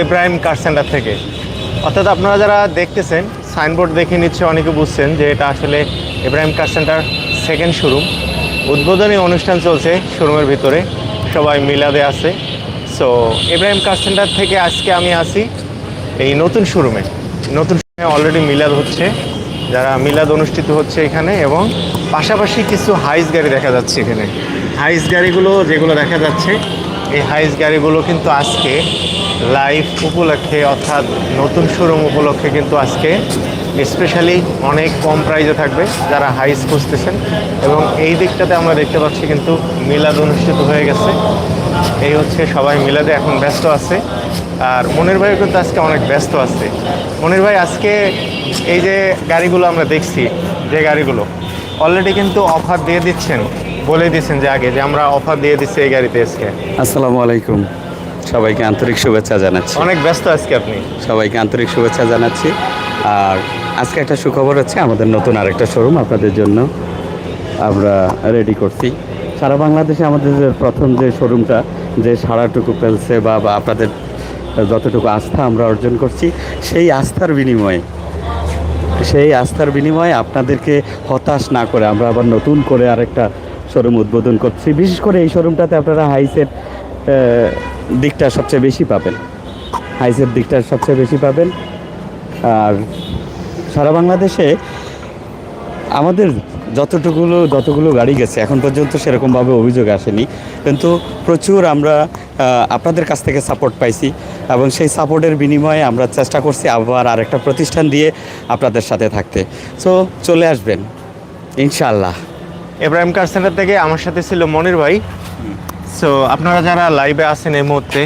Ibrahim car centre থেকে? অর্থাৎ আপনারা যারা দেখতেছেন, সাইনবোর্ড দেখে নিচ্ছে, অনেকে বুঝছেন যে এটা আসলে Ebrahim car centre second showroom উদ্বোধনী অনুষ্ঠান চলছে শোরুমের ভিতরে, সবাই মিলাদে আছে। সো এব্রাহিম কার সেন্টার থেকে আজকে আমি আসি এই নতুন শোরুমে নতুন শোরুমে অলরেডি মিলাদ হচ্ছে, যারা মিলাদ অনুষ্ঠিত হচ্ছে এখানে এবং পাশাপাশি কিছু হাইস গাড়ি দেখা যাচ্ছে এখানে। হাইস গাড়িগুলো যেগুলো দেখা যাচ্ছে, এই হাইস গাড়িগুলো কিন্তু আজকে লাইভ উপলক্ষে অর্থাৎ নতুন শোরুম উপলক্ষে কিন্তু আজকে স্পেশালি অনেক কম প্রাইজে থাকবে যারা হাইস খুঁজতেছেন। এবং এই দিকটাতে আমরা দেখতে পাচ্ছি কিন্তু মিলাদ অনুষ্ঠিত হয়ে গেছে। এই হচ্ছে সবাই মিলাদে এখন ব্যস্ত আছে। আর মনির ভাইও কিন্তু আজকে অনেক ব্যস্ত আছে। মনির ভাই, আজকে এই যে গাড়িগুলো আমরা দেখছি, যে গাড়িগুলো অলরেডি কিন্তু অফার দিয়ে দিচ্ছেন। বলে দিচ্ছেন যে আগে যে আমরা অফার দিয়ে দিচ্ছি এই গাড়িতে আজকে। আসসালামু আলাইকুম। সবাইকে আন্তরিক শুভেচ্ছা জানাচ্ছি। অনেক ব্যস্ত আজকে আপনি। সবাইকে আন্তরিক শুভেচ্ছা জানাচ্ছি। আর আজকে একটা সুখবর হচ্ছে আমাদের নতুন আরেকটা শোরুম আপনাদের জন্য আমরা রেডি করছি। সারা বাংলাদেশে আমাদের যে প্রথম যে শোরুমটা যে সারাটুকু ফেলছে বা বা আপনাদের যতটুকু আস্থা আমরা অর্জন করছি সেই আস্থার বিনিময়ে সেই আস্থার বিনিময়ে আপনাদেরকে হতাশ না করে আমরা আবার নতুন করে আরেকটা শোরুম উদ্বোধন করছি। বিশেষ করে এই শোরুমটাতে আপনারা হাইসের দিকটা সবচেয়ে বেশি পাবেন। হাইসের দিকটা সবচেয়ে বেশি পাবেন। আর সারা বাংলাদেশে আমাদের যতটুকুলো, যতগুলো গাড়ি গেছে, এখন পর্যন্ত সেরকমভাবে অভিযোগ আসেনি। কিন্তু প্রচুর আমরা আপনাদের কাছ থেকে সাপোর্ট পাইছি এবং সেই সাপোর্টের বিনিময়ে আমরা চেষ্টা করছি আবার আরেকটা প্রতিষ্ঠান দিয়ে আপনাদের সাথে থাকতে। সো চলে আসবেন, ইনশাআল্লাহ। এব্রাহিম কার সেন্টার থেকে? আমার সাথে ছিল মনির ভাই। সো আপনারা যারা লাইভে আছেন এই মুহূর্তে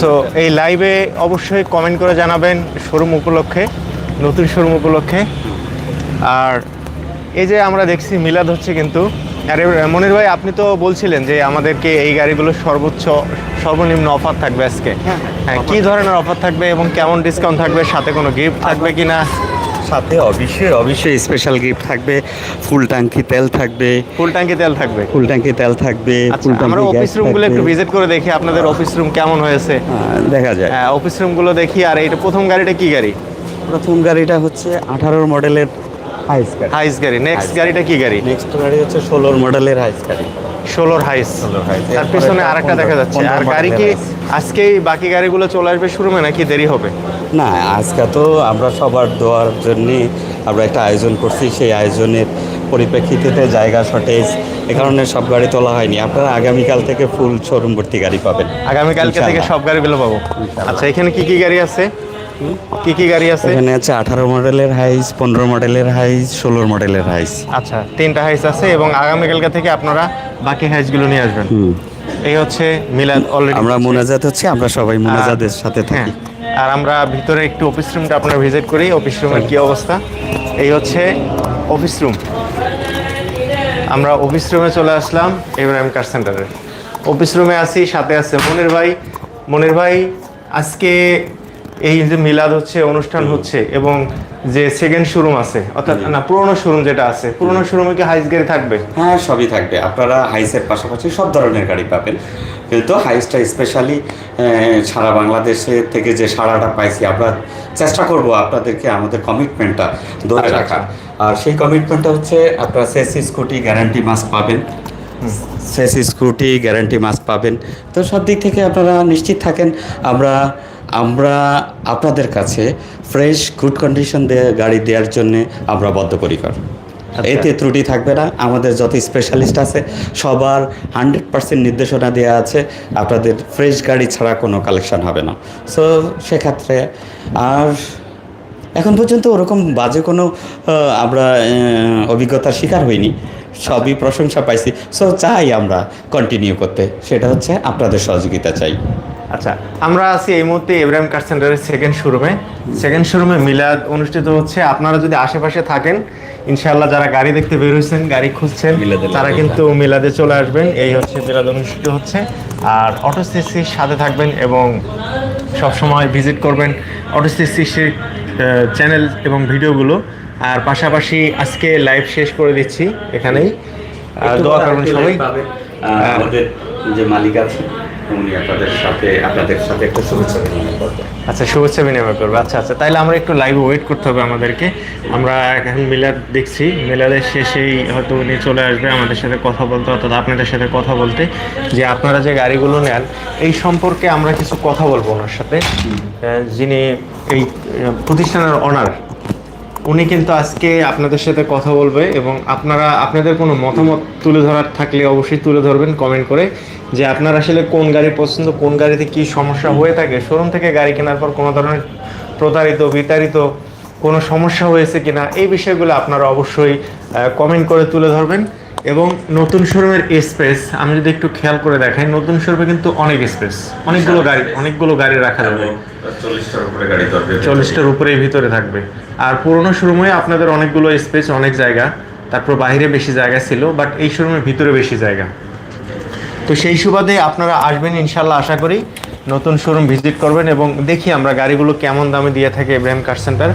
সো এই লাইভে অবশ্যই কমেন্ট করে জানাবেন শোরুম উপলক্ষে নতুন শোরুম উপলক্ষে। আর এই যে আমরা দেখছি মিলাদ হচ্ছে কিন্তু আরে মনির ভাই আপনি তো বলছিলেন যে আমাদেরকে এই গাড়িগুলো সর্বোচ্চ সর্বনিম্ন অফার থাকবে আজকে। হ্যাঁ কী ধরনের অফার থাকবে এবং কেমন ডিসকাউন্ট থাকবে সাথে কোনো গিফট থাকবে কি না সাথে অবশ্যই অবশ্যই স্পেশাল গিফট থাকবে ফুল ট্যাঙ্কি তেল থাকবে ফুল ট্যাঙ্কি তেল থাকবে। ফুল ট্যাঙ্কি তেল থাকবে আচ্ছা আমরা অফিস রুমগুলো একটু ভিজিট করে দেখি আপনাদের অফিস রুম কেমন হয়েছে। হ্যাঁ, দেখা যায় হ্যাঁ অফিস রুমগুলো দেখি আর এইটা প্রথম গাড়িটা কি গাড়ি? প্রথম গাড়িটা হচ্ছে আঠারোর মডেলের হাইস গাড়ি। হাইস গাড়ি নেক্সট গাড়িটা কি গাড়ি? নেক্সট গাড়ি হচ্ছে ষোলোর মডেলের হাইস গাড়ি। ষোলোর হাইস তার পিছনে আরেকটা দেখা যাচ্ছে। আর গাড়ি কি আজকেই বাকি গাড়িগুলো চলে আসবে শোরুমে নাকি দেরি হবে? না আজকে তো আমরা সবার দোয়ার জন্যে আমরা একটা আয়োজন করছি। সেই আয়োজনের পরিপ্রেক্ষিতে জায়গা শর্টেজ এ কারণে সব গাড়ি তোলা হয়নি। আপনারা আগামীকাল থেকে ফুল শোরুম ভর্তি গাড়ি পাবেন। আগামীকালকে থেকে সব গাড়িগুলো পাবো? আচ্ছা এখানে কি কি গাড়ি আছে? কি কি গাড়ি আছে? এখানে আছে আঠারো মডেলের হাইস পনেরো মডেলের হাইস ষোলোর মডেলের হাইস আচ্ছা তিনটা হাইস আছে এবং আগামীকালকে থেকে আপনারা বাকি হাইসগুলো নিয়ে আসবেন। এই হচ্ছে মিলাদ অলরেডি আমরা মোনাজাত হচ্ছে আমরা সবাই মোনাজাতের সাথে হ্যাঁ থাকি আর আমরা ভিতরে একটু অফিস রুমটা আপনার ভিজিট করি অফিস রুমের কি অবস্থা? এই হচ্ছে অফিস রুম আমরা অফিস রুমে চলে আসলাম এব্রাহিম কার সেন্টারে অফিস রুমে আছি সাথে আছে মনির ভাই। মনির ভাই আজকে এই যে মিলাদ হচ্ছে অনুষ্ঠান হচ্ছে এবং যে সেকেন্ড শোরুম আছে অর্থাৎ না পুরোনো শোরুম যেটা আছে পুরোনো শোরুমে কি হাইস গাড়ি থাকবে? হ্যাঁ সবই থাকবে। আপনারা হাইসের পাশাপাশি সব ধরনের গাড়ি পাবেন। কিন্তু হাইসটা স্পেশালি সারা বাংলাদেশে থেকে যে সাড়াটা পাইছি আমরা চেষ্টা করব আপনাদেরকে আমাদের কমিটমেন্টটা ধরে আচ্ছা, রাখার। আর সেই কমিটমেন্টটা হচ্ছে আপনারা সেসি স্কুটি গ্যারান্টি মাস্ক পাবেন। সেসি স্কুটি গ্যারান্টি মাস্ক পাবেন। তো সব দিক থেকে আপনারা নিশ্চিত থাকেন আমরা আমরা আপনাদের কাছে ফ্রেশ গুড কন্ডিশন গাড়ি দেওয়ার জন্য আমরা বদ্ধপরিকর। এতে ত্রুটি থাকবে না। আমাদের যত স্পেশালিস্ট আছে সবার হান্ড্রেড পার্সেন্ট নির্দেশনা দেওয়া আছে। আপনাদের ফ্রেশ গাড়ি ছাড়া কোনো কালেকশন হবে না। সো সেক্ষেত্রে আর এখন পর্যন্ত ওরকম বাজে কোনো আমরা অভিজ্ঞতার শিকার হইনি। সবই প্রশংসা পাইছি। সো চাই আমরা কন্টিনিউ করতে। সেটা হচ্ছে আপনাদের সহযোগিতা চাই। আচ্ছা আমরা আছি এই মুহূর্তে ইব্রাহিম কার সেন্টারের সেকেন্ড শোরুমে সেকেন্ড শোরুমে মিলাদ অনুষ্ঠিত হচ্ছে। আপনারা যদি আশেপাশে থাকেন ইনশাআল্লাহ যারা গাড়ি দেখতে বের হয়েছেন গাড়ি খুঁজছেন তারা কিন্তু মিলাদে চলে আসবেন। এই হচ্ছে মিলাদ অনুষ্ঠিত হচ্ছে। আর অটো সিসির সাথে থাকবেন এবং সব সময় ভিজিট করবেন অটো সিসির চ্যানেল এবং ভিডিওগুলো। আর পাশাপাশি আজকে লাইভ শেষ করে দিচ্ছি এখানেই। দোয়া করবেন সবাই। আমাদের যে মালিক আছে উনি আপনাদের সাথে আপনাদের সাথে একটা শুভেচ্ছা বিনিময় করবেন আচ্ছা শুভেচ্ছা বিনিময় করব। আচ্ছা আচ্ছা তাইলে আমরা একটু লাইভে ওয়েট করতে হবে আমাদেরকে। আমরা এখন মিলাদ দেখছি। মিলাদের শেষেই হয়তো উনি চলে আসবে আমাদের সাথে কথা বলতে অর্থাৎ আপনাদের সাথে কথা বলতে। যে আপনারা যে গাড়িগুলো নেন এই সম্পর্কে আমরা কিছু কথা বলব ওনার সাথে। যিনি এই প্রতিষ্ঠানের অনার উনি কিন্তু আজকে আপনাদের সাথে কথা বলবে এবং আপনারা, আপনাদের কোনো মতামত তুলে ধরার থাকলে অবশ্যই তুলে ধরবেন কমেন্ট করে যে আপনার আসলে কোন গাড়ি পছন্দ, কোন গাড়িতে কি সমস্যা হয়ে থাকে। শোরুম থেকে গাড়ি কেনার পর কোনো ধরনের প্রতারিত, বিতাড়িত কোনো সমস্যা হয়েছে কিনা, এই বিষয়গুলো আপনারা অবশ্যই কমেন্ট করে তুলে ধরবেন। এবং নতুন শোরুমের স্পেস আমি যদি একটু খেয়াল করে দেখাই নতুন শোরুমে কিন্তু অনেক স্পেস অনেকগুলো গাড়ি অনেকগুলো গাড়ি রাখা যাবে। চল্লিশটার উপরে গাড়ি চল্লিশটার উপরেই ভিতরে থাকবে। আর পুরোনো শোরুমে আপনাদের অনেকগুলো স্পেস অনেক জায়গা। তারপর বাইরে বেশি জায়গা ছিল বাট এই শোরুমের ভিতরে বেশি জায়গা। তো সেই সুবাদে আপনারা আসবেন ইনশাল্লাহ আশা করি। নতুন শোরুম ভিজিট করবেন এবং দেখি আমরা গাড়িগুলো কেমন দামে দিয়ে থাকে ইব্রাহিম কার সেন্টার।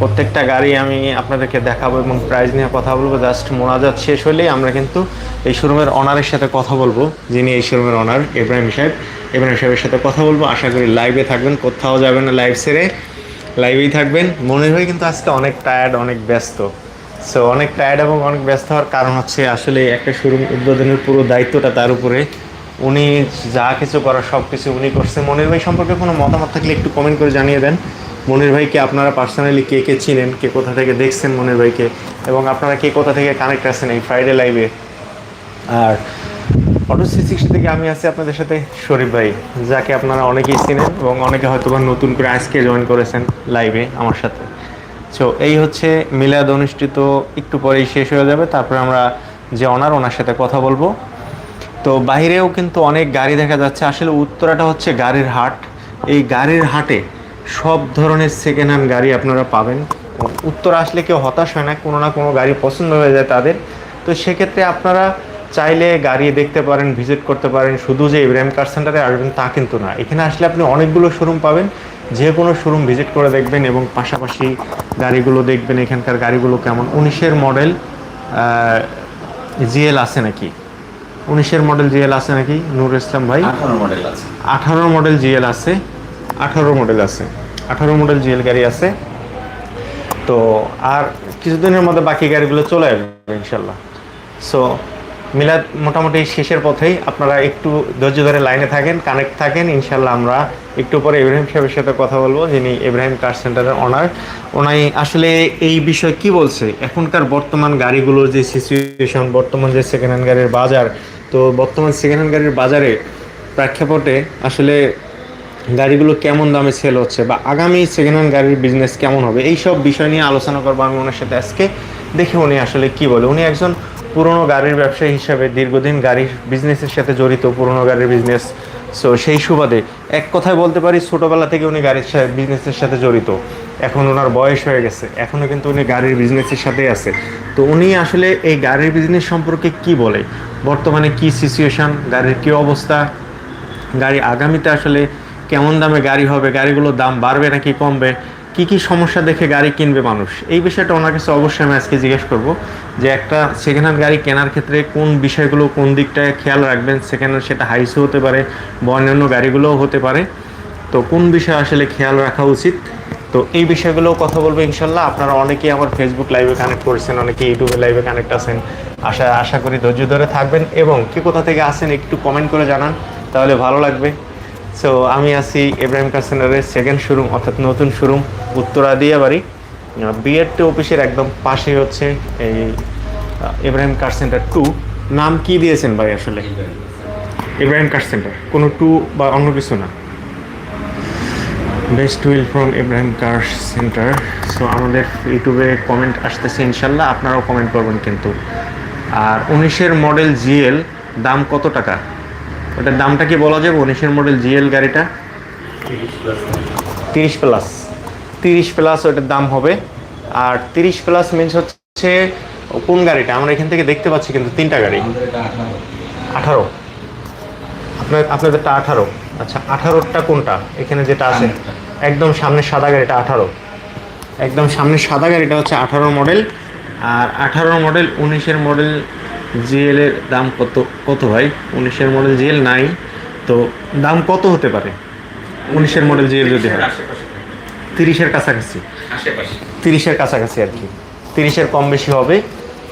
প্রত্যেকটা গাড়ি আমি আপনাদেরকে দেখাবো এবং প্রাইস নিয়ে কথা বলব। জাস্ট মোনাজাত শেষ হলেই আমরা কিন্তু এই শোরুমের অনারের সাথে কথা বলব। যিনি এই শোরুমের অনার ইব্রাহিম সাহেব। ইব্রাহিম সাহেবের সাথে কথা বলব। আশা করি লাইভে থাকবেন, কোথাও যাবেন না লাইভ সেরে লাইভেই থাকবেন। মনে হয় কিন্তু আজকে অনেক টায়ার্ড অনেক ব্যস্ত। সো অনেক টায়ার্ড এবং অনেক ব্যস্ত হওয়ার কারণ হচ্ছে আসলে একটা শোরুম উদ্বোধনের পুরো দায়িত্বটা তার উপরে। উনি যা কিছু করার সব কিছু উনি করছে। মনির ভাই সম্পর্কে কোনো মতামত থাকলে একটু কমেন্ট করে জানিয়ে দেন। মনির ভাইকে আপনারা পার্সোনালি কে কে চিনেন, কে কোথা থেকে দেখছেন মনির ভাইকে, এবং আপনারা কে কোথা থেকে কানেক্ট আছেন এই ফ্রাইডে লাইভে আর অটো সি সিক্সটি থেকে আমি আছি আপনাদের সাথে শরীফ ভাই, যাকে আপনারা অনেকেই চিনেন এবং অনেকে হয়তো বা নতুন করে আজকে জয়েন করেছেন লাইভে আমার সাথে। সো এই হচ্ছে মিলাদ অনুষ্ঠিত, একটু পরেই শেষ হয়ে যাবে, তারপরে আমরা যে অনার, ওনার সাথে কথা বলব। তো বাইরেও কিন্তু অনেক গাড়ি দেখা যাচ্ছে, আসলে উত্তরাটা হচ্ছে গাড়ির হাট। এই গাড়ির হাটে সব ধরনের সেকেন্ড হ্যান্ড গাড়ি আপনারা পাবেন। উত্তর আসলে কেউ হতাশ হয় না কোনো না কোনো গাড়ি পছন্দ হয়ে যায় তাদের। তো সেক্ষেত্রে আপনারা চাইলে গাড়ি দেখতে পারেন ভিজিট করতে পারেন। শুধু যে ইব্রাহিম কার সেন্টারে আসবেন তা কিন্তু না। এখানে আসলে আপনি অনেকগুলো শোরুম পাবেন। যে কোনো শোরুম ভিজিট করে দেখবেন এবং পাশাপাশি গাড়িগুলো দেখবেন। এখানকার গাড়িগুলো কেমন? উনিশের মডেল জিএল আছে নাকি? উনিশের মডেল জিএল আছে নাকি? নূর ইসলাম ভাই? আঠারো মডেল আছে। আঠারো মডেল জিএল আছে। আঠারো মডেল আছে। আঠারো মডেল জিএল গাড়ি আছে। তো আর কিছুদিনের মধ্যে বাকি গাড়িগুলো চলে আসবে ইনশাল্লাহ। সো মিলাদ মোটামুটি শেষের পথেই আপনারা একটু ধৈর্য ধরে লাইনে থাকেন, কানেক্ট থাকেন। ইনশাল্লাহ আমরা একটু পরে ইব্রাহিম সাহেবের সাথে কথা বলব, যিনি ইব্রাহিম কার সেন্টারের অনার ওনাই আসলে এই বিষয়ে কি বলছে? এখনকার বর্তমান গাড়িগুলোর যে সিচুয়েশন বর্তমান যে সেকেন্ড হ্যান্ড গাড়ির বাজার, তো বর্তমান সেকেন্ড হ্যান্ড গাড়ির বাজারে প্রেক্ষাপটে আসলে গাড়িগুলো কেমন দামে সেল হচ্ছে বা আগামী সেকেন্ড হ্যান্ড গাড়ির বিজনেস কেমন হবে, এই সব বিষয় নিয়ে আলোচনা করব আমি ওনার সাথে আজকে। দেখি উনি আসলে কি বলে। উনি একজন পুরনো গাড়ির ব্যবসায়ী হিসাবে দীর্ঘদিন গাড়ির বিজনেসের সাথে জড়িত, পুরনো গাড়ির বিজনেস সো সেই সুবাদে এক কথায় বলতে পারি, ছোটোবেলা থেকে উনি গাড়ির বিজনেসের সাথে জড়িত। এখন ওনার বয়স হয়ে গেছে। এখনও কিন্তু উনি গাড়ির বিজনেসের সাথেই আছে। তো উনি আসলে এই গাড়ির বিজনেস সম্পর্কে কি বলে? বর্তমানে কি সিচুয়েশন গাড়ির কি অবস্থা? গাড়ি আগামীতে আসলে কেমন দামে গাড়ি হবে, গাড়িগুলোর দাম বাড়বে নাকি কমবে, কি কি সমস্যা দেখে গাড়ি কিনবে মানুষ? এই বিষয়টা ওনার কাছে অবশ্যই আমি আজকে জিজ্ঞেস করব যে একটা সেকেন্ড হ্যান্ড গাড়ি কেনার ক্ষেত্রে কোন বিষয়গুলো কোন দিকটায় খেয়াল রাখবেন? সেকেন্ড হ্যান্ড সেটা হাইসও হতে পারে, বা অন্যান্য গাড়িগুলোও হতে পারে। তো কোন বিষয়ে আসলে খেয়াল রাখা উচিত? তো এই বিষয়গুলোও কথা বলব ইনশাল্লাহ। আপনারা অনেকেই আমার ফেসবুক লাইভে কানেক্ট করেছেন অনেকে ইউটিউবে লাইভে কানেক্ট আছেন। আশা আশা করি ধৈর্য ধরে থাকবেন এবং কে কোথা থেকে আসেন একটু কমেন্ট করে জানান, তাহলে ভালো লাগবে। সো আমি আছি ইব্রাহিম কাসেনারের সেকেন্ড শোরুম অর্থাৎ নতুন শোরুম উত্তরা দিয়াবাড়ি বিএডটি অফিসের একদম পাশে হচ্ছে এই আহ, ইব্রাহিম কার সেন্টার টু নাম কি দিয়েছেন ভাই আসলে? ইব্রাহিম কার সেন্টার কোনো টু বা অন্য কিছু না? Best will from Ibrahim car centre so আমাদের ইউটিউবে কমেন্ট আসতেছে ইনশাল্লাহ আপনারাও কমেন্ট করবেন কিন্তু। আর উনিশের মডেল জিএল দাম কত টাকা? ওটার দামটা কি বলা যাবে? উনিশের মডেল জিএল গাড়িটা? তিরিশ প্লাস তিরিশ প্লাস ওটার দাম হবে। আর তিরিশ প্লাস মিনস হচ্ছে, কোন গাড়িটা? আমরা এখান থেকে দেখতে পাচ্ছি কিন্তু তিনটা গাড়ি। আঠারো। আপনার আপনাদেরটা আঠারো। আচ্ছা আঠারোটা কোনটা? এখানে যেটা আছে, একদম সামনে সাদা গাড়িটা আঠারো। একদম সামনে সাদা গাড়িটা হচ্ছে আঠারো মডেল আর আঠারো মডেল উনিশের মডেল জিএল এর দাম কত কত ভাই? উনিশের মডেল জিএল নাই, তো দাম কত হতে পারে? উনিশের মডেল জিএল যদি হয়। তিরিশের কাছাকাছি। তিরিশের কাছাকাছি আর কি। তিরিশের কম বেশি হবে।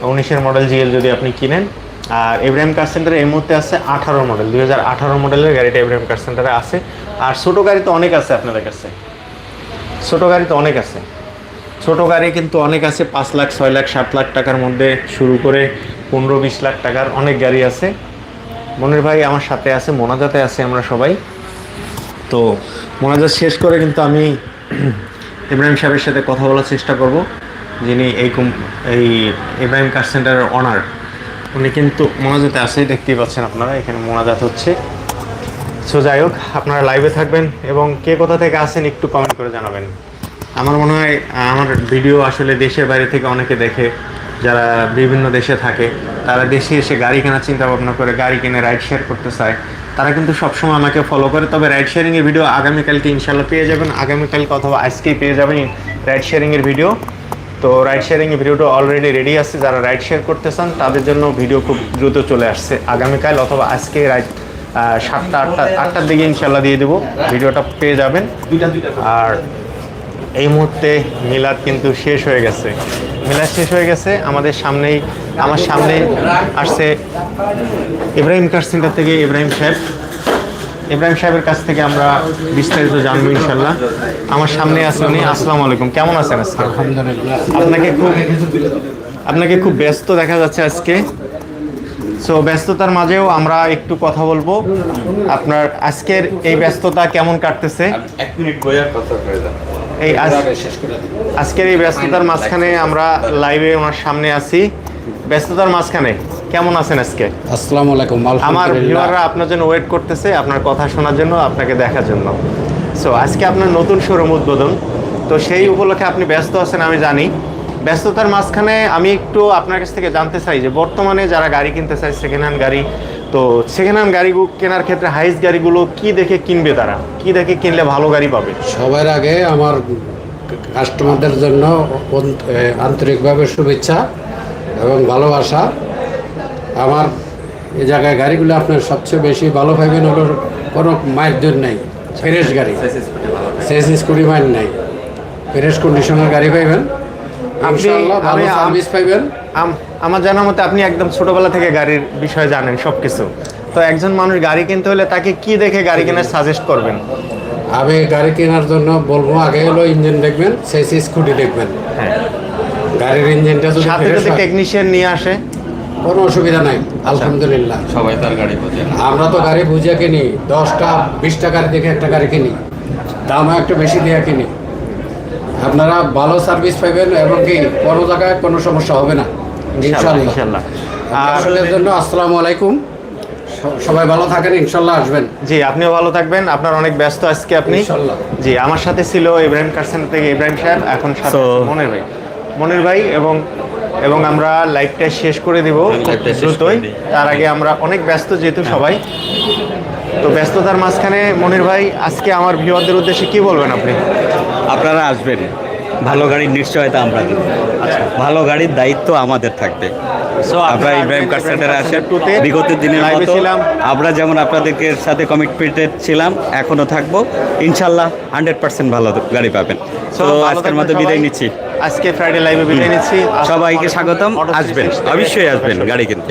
উনিশের মডেল জিএল যদি আপনি কিনেন। আর এব্রাহিম কার সেন্টারে এই মুহূর্তে আছে আঠারো মডেল দুই হাজার আঠারো মডেলের গাড়িটা এব্রাহিম কার সেন্টারে আছে। আর ছোটো গাড়ি তো অনেক আছে আপনাদের কাছে। ছোটো গাড়ি তো অনেক আছে। ছোটো গাড়ি কিন্তু অনেক আছে, পাঁচ লাখ, ছয় লাখ, সাত লাখ টাকার মধ্যে শুরু করে পনেরো বিশ লাখ টাকার অনেক গাড়ি আছে। মনির ভাই আমার সাথে আছে, মোনাজাতে আছে আমরা সবাই। তো মোনাজাত শেষ করে কিন্তু আমি ইব্রাহিম সাহেবের সাথে কথা বলার চেষ্টা করব, যিনি এই এই ইব্রাহিম কার সেন্টারের অনার উনি কিন্তু মোনাজাতে আছে, দেখতেই পাচ্ছেন আপনারা, এখানে মোনাজাত হচ্ছে। সো যাই হোক, আপনারা লাইভে থাকবেন এবং কে কোথা থেকে আসেন একটু কমেন্ট করে জানাবেন। আমার মনে হয়, আমার ভিডিও আসলে দেশের বাইরে থেকে অনেকে দেখে। যারা বিভিন্ন দেশে থাকে, তারা দেশে এসে গাড়ি কেনার চিন্তা ভাবনা করে, গাড়ি কিনে রাইড শেয়ার করতে চায়। তারা কিন্তু সবসময় আমাকে ফলো করে। তবে রাইড শেয়ারিংয়ের ভিডিও আগামীকালকে ইনশাল্লাহ পেয়ে যাবেন। আগামীকালকে অথবা আজকেই পেয়ে যাবেন রাইড শেয়ারিংয়ের ভিডিও তো রাইড শেয়ারিং ভিডিওটা অলরেডি রেডি আছে। যারা রাইড শেয়ার করতে চান, তাদের জন্য ভিডিও খুব দ্রুত চলে আসছে। আগামীকাল অথবা আজকে রাইড সাতটা, আটটা, আটটার দিকে ইনশাল্লাহ দিয়ে দেবো। ভিডিওটা পেয়ে যাবেন। আর এই মুহূর্তে মিলাদ কিন্তু শেষ হয়ে গেছে। মিলাদ শেষ হয়ে গেছে আমাদের সামনেই আমার সামনে আসছে ইব্রাহিম কার সেন্টার থেকে ইব্রাহিম সাহেব। ইব্রাহিম সাহেবের কাছ থেকে আমরা বিস্তারিত জানব ইনশাল্লাহ আমার সামনে আছে উনি আসসালামু আলাইকুম কেমন আছেন আজকে? আপনাকে খুব আপনাকে খুব ব্যস্ত দেখা যাচ্ছে আজকে। সো ব্যস্ততার মাঝেও আমরা একটু কথা বলব। আপনার আজকের এই ব্যস্ততা কেমন কাটতেছে? এক মিনিট বইয়ার কথা এই আজ- আজকের এই ব্যস্ততার মাঝখানে আমরা লাইভে ওনার সামনে আছি। ব্যস্ততার মাঝখানে কেমন আছেন আজকে? আসসালামু আলাইকুম আমার ভিউয়াররা আপনার জন্য ওয়েট করতেছে আপনার কথা শোনার জন্য আপনাকে দেখার জন্য। সো আজকে আপনার নতুন শোরুম উদ্বোধন। তো সেই উপলক্ষে আপনি ব্যস্ত আছেন আমি জানি। ব্যস্ততার মাঝখানে আমি একটু আপনার কাছ থেকে জানতে চাই যে বর্তমানে যারা গাড়ি কিনতে চায় সেকেন্ড হ্যান্ড গাড়ি তো সেকেন্ড হ্যান্ড গাড়ি কেনার ক্ষেত্রে হাইস গাড়িগুলো কি দেখে কিনবে তারা? কি দেখে কিনলে ভালো গাড়ি পাবে? সবার আগে আমার কাস্টমারদের জন্য আন্তরিকভাবে শুভেচ্ছা এবং ভালোবাসা। আমার এই জায়গায় গাড়িগুলো আপনার সবচেয়ে বেশি ভালো পাইবেন হলো কোনো মাইল দূর নেই ফ্রেশ গাড়ি। শেষ স্কুটি মাইল নেই। ফ্রেশ কন্ডিশনের গাড়ি পাইবেন। আপনি- আমি- সার্ভিস পাইবেন আমার জানা মতে আপনি একদম ছোটবেলা থেকে গাড়ির বিষয়ে জানেন সব কিছু তো একজন মানুষ গাড়ি কিনতে হলে তাকে কি দেখে গাড়ি কেনার সাজেস্ট করবেন? আমি গাড়ি কেনার জন্য বলব আগে হলো ইঞ্জিন দেখবেন শেষ স্কুটি দেখবেন। হ্যাঁ। গাড়ির ইঞ্জিনটা যদি সাথে যদি টেকনিশিয়ান নিয়ে আসে? কোনো অসুবিধা নাই আলহামদুলিল্লাহ। সবাই তার গাড়ি বোঝে। আমরা তো গাড়ি বুঝে কিনি দশটা বিশটা গাড়ি দেখে একটা গাড়ি কিনি দামও একটু বেশি দিয়ে কিনি। আপনারা ভালো সার্ভিস পাইবেন এবং কি কোনো জায়গায় কোনো সমস্যা হবে না। ইনশাল্লাহ জন্য আসসালামু আলাইকুম। সবাই ভালো থাকেন ইনশাল্লাহ আসবেন। জি আপনিও ভালো থাকবেন। আপনার অনেক ব্যস্ত আজকে আপনি। জি আমার সাথে ছিল ইব্রাহিম কারসেন থেকে ইব্রাহিম সাহেব এখন মনির ভাই। মনির ভাই এবং এবং আমরা লাইভটা শেষ করে দিব দ্রুতই। তার আগে আমরা অনেক ব্যস্ত যেহেতু সবাই। তো ব্যস্ততার মাঝখানে মনির ভাই আজকে আমার ভিউয়ারদের উদ্দেশ্যে কি বলবেন আপনি? আপনারা আসবেন। ভালো গাড়ির নিশ্চয়তা আমরা দেব। ভালো গাড়ির দায়িত্ব আমাদের থাকবে। আপনারা ইব্রাহিম কার সেন্টারে আসেন। বিগত দিনের মতো ছিলাম। আমরা যেমন আপনাদেরকে সাথে কমিটমেন্টেড ছিলাম এখনও থাকব। ইনশাল্লাহ হান্ড্রেড পার্সেন্ট ভালো গাড়ি পাবেন। তো আজকের মতো বিদায় নিচ্ছি। আজকে ফ্রাইডে লাইভে বিদায় নিচ্ছি। সবাইকে স্বাগতম। আসবেন। অবশ্যই আসবেন গাড়ি কিনতে।